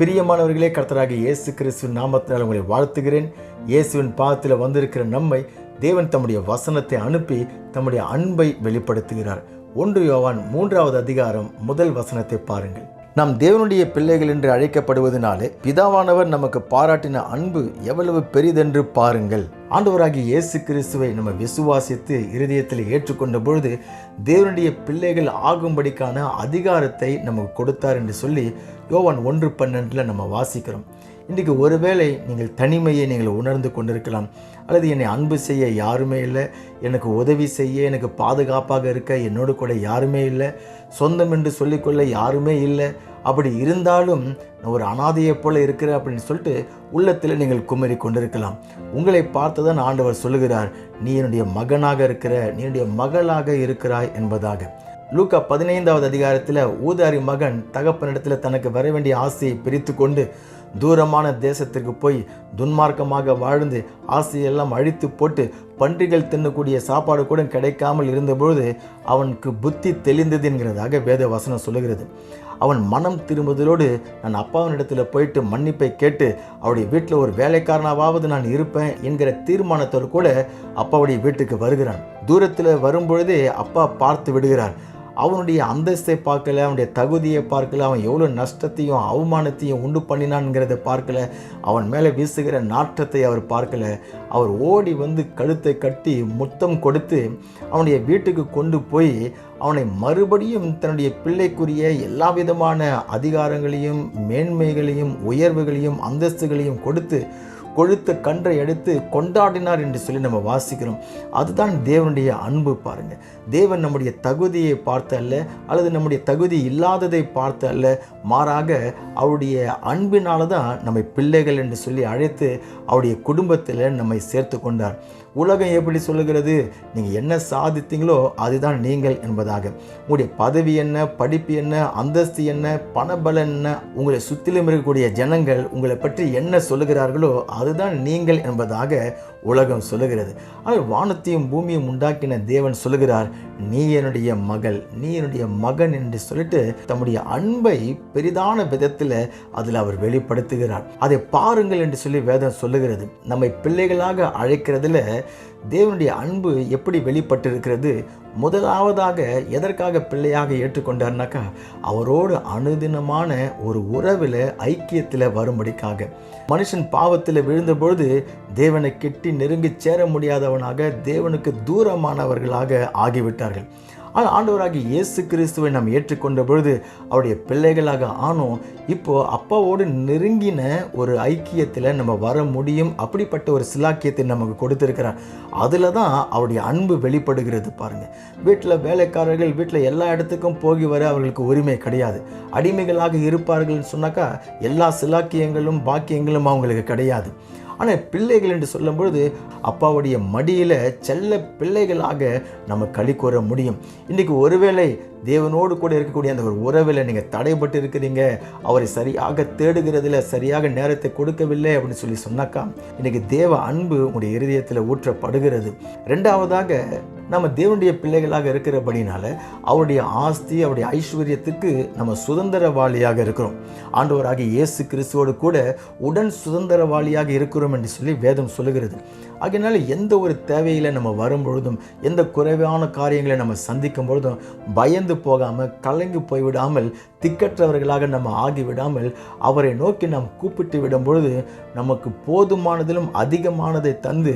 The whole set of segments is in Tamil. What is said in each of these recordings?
பிரியமானவர்களே கர்த்தராக இயேசு கிறிஸ்து நாமத்தினால் உங்களை வாழ்த்துகிறேன். இயேசுவின் பாதத்தில் வந்திருக்கிற நம்மை தேவன் தம்முடைய வசனத்தை அனுப்பி தம்முடைய அன்பை வெளிப்படுத்துகிறார். ஒன்று யோவான் மூன்றாவது அதிகாரம் முதல் வசனத்தை பாருங்கள். நாம் தேவனுடைய பிள்ளைகள் என்று அழைக்கப்படுவதனாலே பிதாவானவர் நமக்கு பாராட்டின அன்பு எவ்வளவு பெரிதென்று பாருங்கள். ஆண்டவராகிய இயேசு கிறிஸ்துவை நம்ம விசுவாசித்து இருதயத்தில் ஏற்றுக்கொண்ட பொழுது தேவனுடைய பிள்ளைகள் ஆகும்படிக்கான அதிகாரத்தை நமக்கு கொடுத்தார் என்று சொல்லி யோவான் ஒன்று பன்னெண்டில் நம்ம வாசிக்கிறோம். இன்றைக்கு ஒருவேளை நீங்கள் தனிமையை நீங்கள் உணர்ந்து கொண்டிருக்கலாம். அல்லது என்னை அன்பு செய்ய யாருமே இல்லை. எனக்கு உதவி செய்ய எனக்கு பாதுகாப்பாக இருக்க என்னோடு கூட யாருமே இல்லை. சொந்தம் என்று சொல்லிக்கொள்ள யாருமே இல்லை. அப்படி இருந்தாலும் நான் ஒரு அனாதையைப் போல இருக்கிற அப்படின்னு சொல்லிட்டு உள்ளத்தில் நீங்கள் குமரி கொண்டிருக்கலாம். உங்களை பார்த்து தான் ஆண்டவர் சொல்லுகிறார் நீ என்னுடைய மகனாக இருக்கிற நீ என்னுடைய மகளாக இருக்கிறாய் என்பதாக. லூக்கா பதினைந்தாவது அதிகாரத்தில் ஊதாரி மகன் தகப்பனிடத்தில் தனக்கு வர வேண்டிய ஆசையை பிரித்து கொண்டு தூரமான தேசத்திற்கு போய் துன்மார்க்கமாக வாழ்ந்து ஆசையெல்லாம் அழித்து போட்டு பன்றிகள் தின்னக்கூடிய சாப்பாடு கூட கிடைக்காமல் இருந்தபொழுது அவனுக்கு புத்தி தெளிந்தது என்கிறதாக வேத வசனம் சொல்லுகிறது. அவன் மனம் திரும்புதலோடு நான் அப்பாவினிடத்தில் போயிட்டு மன்னிப்பை கேட்டு அவருடைய வீட்டில் ஒரு வேலைக்காரனாவது நான் இருப்பேன் என்கிற தீர்மானத்தோடு கூட அப்பாவுடைய வீட்டுக்கு வருகிறான். தூரத்தில் வரும்பொழுதே அப்பா பார்த்து விடுகிறார். அவனுடைய அந்தஸ்தை பார்க்கல அவனுடைய தகுதியை பார்க்கல அவன் எவ்வளோ நஷ்டத்தையும் அவமானத்தையும் உண்டு பண்ணினான்ங்கிறத பார்க்கல அவன் மேலே வீசுகிற நாற்றத்தை அவர் பார்க்கல. அவர் ஓடி வந்து கழுத்தை கட்டி முத்தம் கொடுத்து அவனுடைய வீட்டுக்கு கொண்டு போய் அவனை மறுபடியும் தன்னுடைய பிள்ளைக்குரிய எல்லா விதமான அதிகாரங்களையும் மேன்மைகளையும் உயர்வுகளையும் அந்தஸ்துகளையும் கொடுத்து கொழுத்த கன்றை எடுத்து கொண்டாடினார் என்று சொல்லி நம்ம வாசிக்கிறோம். அதுதான் தேவனுடைய அன்பு பாருங்கள் தேவன் நம்முடைய தகுதியை பார்த்து அல்ல அல்லது நம்முடைய தகுதி இல்லாததை பார்த்து அல்ல மாறாக அவருடைய அன்பினால தான் நம்மை பிள்ளைகள் என்று சொல்லி அழைத்து அவருடைய குடும்பத்தில் நம்மை சேர்த்து கொண்டார். உலகம் எப்படி சொல்லுகிறது? நீங்கள் என்ன சாதித்தீங்களோ அதுதான் நீங்கள் என்பதாக. உங்களுடைய பதவி என்ன படிப்பு என்ன அந்தஸ்து என்ன பணபலம் என்ன உங்களை சுற்றிலும் இருக்கக்கூடிய ஜனங்கள் உங்களை பற்றி என்ன சொல்லுகிறார்களோ அதுதான் நீங்கள் என்பதாக உலகம் சொல்லுகிறது. ஆனால் வானத்தையும் பூமியும் உண்டாக்கின தேவன் சொல்லுகிறார் நீ என்னுடைய மகள் நீ என்னுடைய மகன் என்று சொல்லிட்டு தம்முடைய அன்பை பெரிதான விதத்தில் அதில் அவர் வெளிப்படுத்துகிறார். அதை பாருங்கள் என்று சொல்லி வேதம் சொல்லுகிறது. நம்மை பிள்ளைகளாக அழைக்கிறதுல தேவனுடைய அன்பு எப்படி வெளிப்பட்டிருக்கிறது? முதலாவதாக எதற்காக பிள்ளையாக ஏற்றுக்கொண்டார்னாக்கா அவரோடு அனுதினமான ஒரு உறவில் ஐக்கியத்தில் வரும்படிக்காக. மனுஷன் பாவத்தில் விழுந்தபொழுது தேவனை கெட்டி நெருங்கி சேர முடியாதவனாக தேவனுக்கு தூரமானவர்களாக ஆகிவிட்டார்கள். ஆனால் ஆண்டவராகி இயேசு கிறிஸ்துவை நாம் ஏற்றுக்கொண்ட பொழுது அவருடைய பிள்ளைகளாக ஆனோம். இப்போது அப்பாவோடு நெருங்கின ஒரு ஐக்கியத்தில் நம்ம வர முடியும். அப்படிப்பட்ட ஒரு சிலாக்கியத்தை நமக்கு கொடுத்துருக்கிறார். அதில் தான் அவருடைய அன்பு வெளிப்படுகிறது பாருங்கள் வீட்டில் வேலைக்காரர்கள் வீட்டில் எல்லா இடத்துக்கும் போகி வர அவர்களுக்கு உரிமை கிடையாது. அடிமைகளாக இருப்பார்கள்னு சொன்னாக்கா எல்லா சிலாக்கியங்களும் பாக்கியங்களும் அவங்களுக்கு கிடையாது. ஆனால் பிள்ளைகள் என்று சொல்லும்பொழுது அப்பாவுடைய மடியில் செல்ல பிள்ளைகளாக நம்ம களி கூற முடியும். இன்றைக்கி ஒருவேளை தேவனோடு கூட இருக்கக்கூடிய அந்த ஒரு உறவில் நீங்கள் தடைபட்டு இருக்கிறீங்க அவரை சரியாக தேடுகிறதுல சரியாக நேரத்தை கொடுக்கவில்லை அப்படின்னு சொல்லி சொன்னாக்கா இன்றைக்கி தேவ அன்பு உங்களுடைய இருதயத்தில் ஊற்றப்படுகிறது. ரெண்டாவதாக நம்ம தேவனுடைய பிள்ளைகளாக இருக்கிறபடினால அவருடைய ஆஸ்தி அவருடைய ஐஸ்வர்யத்துக்கு நம்ம சுதந்திரவாளியாக இருக்கிறோம். ஆண்டவராகிய இயேசு கிறிஸ்துவோடு கூட உடன் சுதந்திரவாளியாக இருக்கிறோம் என்று சொல்லி வேதம் சொல்லுகிறது. அதனால் எந்த ஒரு தேவையில் நம்ம வரும்பொழுதும் எந்த குறைவான காரியங்களை நம்ம சந்திக்கும் பொழுதும் பயந்து போகாமல் கலங்கி போய்விடாமல் திக்கற்றவர்களாக நம்ம ஆகிவிடாமல் அவரை நோக்கி நாம் கூப்பிட்டு விடும் பொழுது நமக்கு போதுமானதிலும் அதிகமானதை தந்து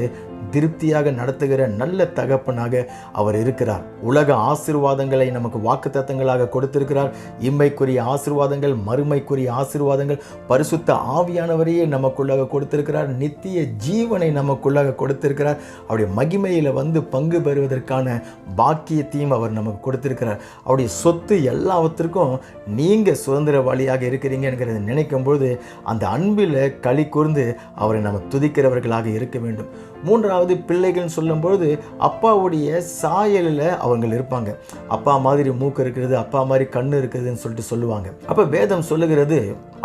திருப்தியாக நடத்துகிற நல்ல தகப்பனாக அவர் இருக்கிறார். உலக ஆசிர்வாதங்களை நமக்கு வாக்குத்தத்தங்களாக கொடுத்திருக்கிறார். இம்மைக்குரிய ஆசிர்வாதங்கள் மறுமைக்குரிய ஆசிர்வாதங்கள் பரிசுத்த ஆவியானவரையே நமக்குள்ளாக கொடுத்திருக்கிறார். நித்திய ஜீவனை நமக்குள்ளாக கொடுத்திருக்கிறார். அவருடைய மகிமையில் வந்து பங்கு பெறுவதற்கான பாக்கியத்தையும் அவர் நமக்கு கொடுத்திருக்கிறார். அவருடைய சொத்து எல்லாவற்றிற்கும் நீங்கள் சுதந்திரவாளியாக இருக்கிறீங்கிறத நினைக்கும் பொழுது அந்த அன்பில் களி கூர்ந்து அவரை நம்ம துதிக்கிறவர்களாக இருக்க வேண்டும். மூன்றாவது பிள்ளைகள்னு சொல்லும்பொழுது அப்பாவுடைய சாயலில் அவங்க இருப்பாங்க. அப்பா மாதிரி மூக்கு இருக்கிறது அப்பா மாதிரி கண்ணு இருக்குதுன்னு சொல்லிட்டு சொல்லுவாங்க. அப்போ வேதம் சொல்லுகிறது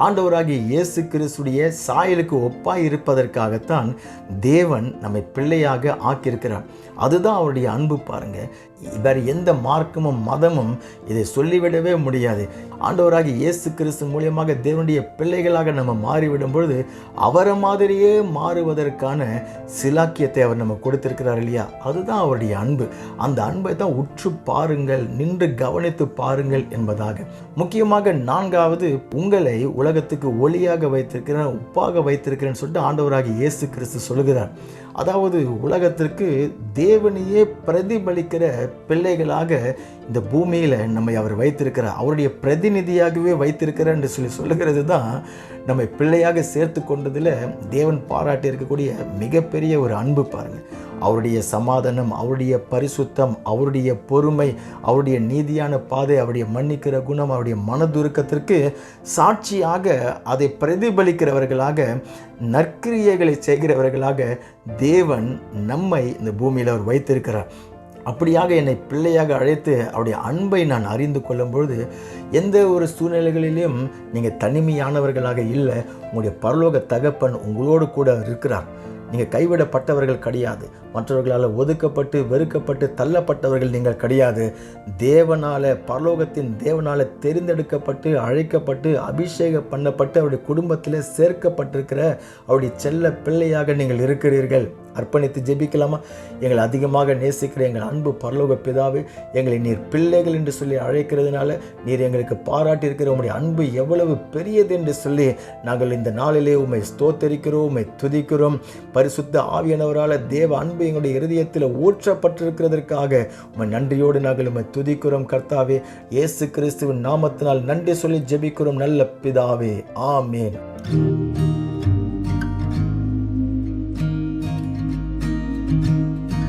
ஆண்டவராகிய இயேசு கிறிஸ்துடைய சாயலுக்கு ஒப்பாய் இருப்பதற்காகத்தான் தேவன் நம்மை பிள்ளையாக ஆக்கியிருக்கிறார். அதுதான் அவருடைய அன்பு பாருங்க. வேறு எந்த மார்க்கமும் மதமும் இதை சொல்லிவிடவே முடியாது. ஆண்டவராகி இயேசு கிறிஸ்து மூலியமாக தேவனுடைய பிள்ளைகளாக நம்ம மாறிவிடும் பொழுது அவரை மாதிரியே மாறுவதற்கான சில வைராக்கியத்தை அவர் நம்ம கொடுத்திருக்கிறார் இல்லையா? அதுதான் அவருடைய அன்பு. அந்த அன்பை தான் உற்று பாருங்கள் நின்று கவனித்து பாருங்கள் என்பதாக. முக்கியமாக நான்காவது உங்களை உலகத்துக்கு ஒளியாக வைத்திருக்கிறேன் உப்பாக வைத்திருக்கிறேன்னு சொல்லிட்டு ஆண்டவராக இயேசு கிறிஸ்து சொல்லுகிறார். அதாவது உலகத்திற்கு தேவனையே பிரதிபலிக்கிற பிள்ளைகளாக இந்த பூமியில் நம்மை அவர் வைத்திருக்கிறார். அவருடைய பிரதிநிதியாகவே வைத்திருக்கிறார் என்று சொல்லி சொல்லுகிறது தான் நம்மை பிள்ளையாக சேர்த்து கொண்டதில் தேவன் பாராட்டி இருக்கக்கூடிய மிகப்பெரிய ஒரு அன்பு பாருங்கள் அவருடைய சமாதானம் அவருடைய பரிசுத்தம் அவருடைய பொறுமை அவருடைய நீதியான பாதை அவருடைய மன்னிக்கிற குணம் அவருடைய மனதுருக்கத்திற்கு சாட்சியாக அதை பிரதிபலிக்கிறவர்களாக நற்கிரியைகளை செய்கிறவர்களாக தேவன் நம்மை இந்த பூமியில் அவர் வைத்திருக்கிறார். அப்படியாக என்னை பிள்ளையாக அழைத்து அவருடைய அன்பை நான் அறிந்து கொள்ளும் பொழுது எந்த ஒரு சூழ்நிலைகளிலும் நீங்கள் தனிமையானவர்களாக இல்லை உங்களுடைய பரலோக தகப்பன் உங்களோடு கூட இருக்கிறார். நீங்கள் கைவிடப்பட்டவர்கள் கிடையாது. மற்றவர்களால் ஒதுக்கப்பட்டு வெறுக்கப்பட்டு தள்ளப்பட்டவர்கள் நீங்கள் கிடையாது. தேவனால் பரலோகத்தின் தேவனால் தெரிந்தெடுக்கப்பட்டு அழைக்கப்பட்டு அபிஷேகம் பண்ணப்பட்டு அவருடைய குடும்பத்தில் சேர்க்கப்பட்டிருக்கிற அவருடைய செல்ல பிள்ளையாக நீங்கள் இருக்கிறீர்கள். அர்ப்பணித்து ஜெபிக்கலாமா? எங்களை அதிகமாக நேசிக்கிற எங்கள் அன்பு பரலோக பிதாவே எங்களை நீர் பிள்ளைகள் என்று சொல்லி அழைக்கிறதுனால நீர் எங்களுக்கு பாராட்டி இருக்கிற உங்களுடைய அன்பு எவ்வளவு பெரியது என்று சொல்லி நாங்கள் இந்த நாளிலே உம்மை ஸ்தோத்தரிக்கிறோம் உம்மை துதிக்கிறோம். பரிசுத்த ஆவியானவரால் தேவ அன்பு எங்களுடைய இருதயத்தில் ஊற்றப்பட்டிருக்கிறதற்காக உண்மை நன்றியோடு நாங்கள் உண்மை துதிக்கிறோம். கர்த்தாவே இயேசு கிறிஸ்துவின் நாமத்தினால் நன்றி சொல்லி ஜெபிக்கிறோம். நல்ல பிதாவே ஆமேன்.